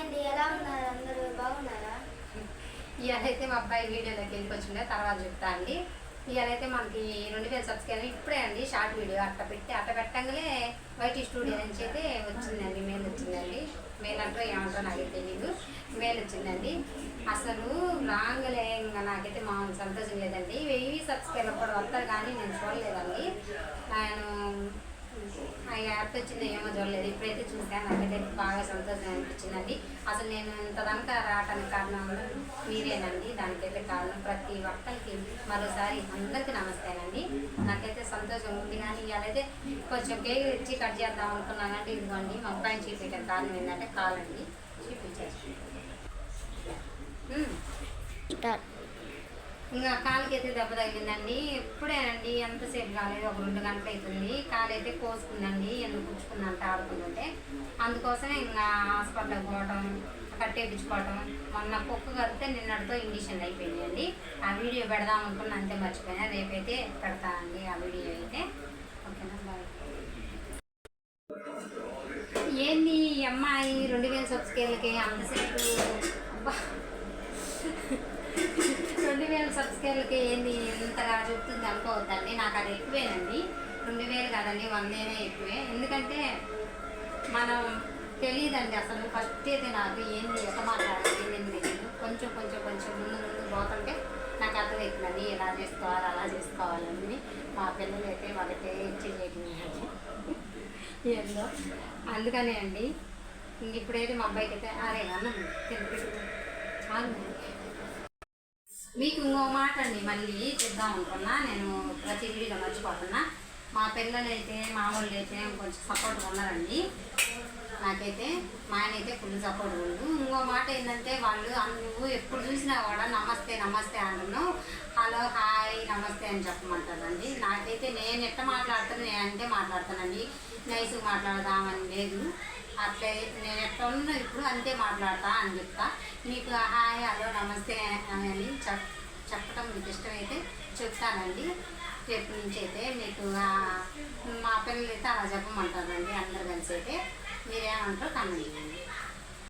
అండి ఎలా ఉన్నారు? అందరూ బాగున్నారా? ఇవాళైతే మా అబ్బాయి వీడియోలోకి వెళ్ళిపోతుండే తర్వాత చెప్తా అండి. ఇవాళైతే మనకి రెండు వేల సబ్స్క్రైబర్ ఇప్పుడే అండి షార్ట్ వీడియో అట్ట పెట్టి అట్ట పెట్టంగానే వైటి స్టూడియో నుంచి అయితే వచ్చిందండి మెయిల్ వచ్చిందండి. మెయిల్ అంటారో ఏమంటారో నాకైతే తెలియదు మెయిల్ వచ్చిందండి. అసలు రాంగలే ఇంకా నాకైతే మా సంతోషం లేదండి. వెయ్యి సబ్స్క్రైబర్ కూడా వస్తారు కానీ నేను చూడలేదండి. నేను ఆ యాప్ వచ్చిందో ఏమో చూడలేదు. ఇప్పుడైతే చూసాను నాకైతే బాగా సంతోషం అనిపించిందండి అసలు నేను ఇంత దాకా రావడానికి కారణం మీరేనండి. దానికైతే కారణం ప్రతి ఒక్కరికి మరోసారి అందరికీ నమస్తేనండి. నాకైతే సంతోషం ఉంది. కానీ ఇవాళైతే కొంచెం కేక్ తెచ్చి కట్ చేద్దాం అనుకున్నానండి. ఇదిగోండి మా అబ్బాయిని చూపించడం కారణం ఏంటంటే కాలండి. చూపించారు ఇంకా కాలుకైతే దెబ్బ తగిలిందండి. ఇప్పుడేనండి ఎంతసేపు కాలేదు ఒక రెండు గంటలు అవుతుంది కాలు అయితే కోసుకుందండి ఎందుకు పుచ్చుకుందంట ఆడుకుంటుంటే. అందుకోసమే ఇంకా హాస్పిటల్కి పోవటం కట్టేపించుకోవటం మొన్న కుక్క కడితే నిన్నటితో ఇండిషన్ అయిపోయిందండి ఆ వీడియో పెడదాం అనుకున్నా అంతే మర్చిపోయినా. రేపైతే పెడతానండి ఆ వీడియో అయితే. ఓకేనా? బాయ్. ఏంది ఈ అమ్మాయి రెండు వేల సబ్స్క్రైబర్లకి అంతసేపు? అబ్బా. స్కేల్కి ఏంది? ఇంతగా చెప్తుంది అనుకోవద్దండి నాకు అది ఎక్కువేనండి. రెండు వేలు కాదండి వందేనే ఎక్కువే. ఎందుకంటే మనం తెలియదండి అసలు. ఫస్ట్ అయితే నాకు ఏంది? ఎంత మాట్లాడాలి? తెలియదు కొంచెం కొంచెం కొంచెం ముందు ముందు పోతుంటే నాకు అర్థమవుతుందండి ఎలా చేసుకోవాలి అలా చేసుకోవాలని మా పిల్లలు అయితే వాళ్ళకి ఇచ్చి ఏందో. అందుకనే అండి. ఇంక ఇప్పుడైతే మా అబ్బాయికి అయితే అరే అన్నం తినిపెట్టు చాలు మీకు ఇంకో మాట అండి మళ్ళీ చెప్దాం అనుకున్నా. నేను ప్రతి వీడియో మర్చిపోతున్నా. మా పిల్లలైతే మా వాళ్ళు అయితే కొంచెం సపోర్ట్గా ఉన్నారండి. నాకైతే మా ఆయన అయితే ఫుల్ సపోర్ట్ ఉండదు ఇంకో మాట ఏంటంటే వాళ్ళు నువ్వు ఎప్పుడు చూసినా కూడా నమస్తే నమస్తే అంటున్నావు హలో హాయ్ నమస్తే అని చెప్పమంటారండి. నాకైతే నేను ఎట్ట మాట్లాడుతాను నేను అంటే మాట్లాడతానండి. నైస్గా మాట్లాడదామని లేదు. అట్లే నేను ఎట్లా ఉన్నా ఇప్పుడు అంతే మాట్లాడతా అని చెప్తా. మీకు హాయ్ హలో నమస్తే అని చెప్ చెప్పడం మీకు ఇష్టమైతే చెప్తానండి. రేపు నుంచి అయితే మీకు మా పిల్లలు అయితే అలా చెప్పమంటారండి అందరు కలిసి అయితే మీరేమంటారో కమెంట్ చేయండి.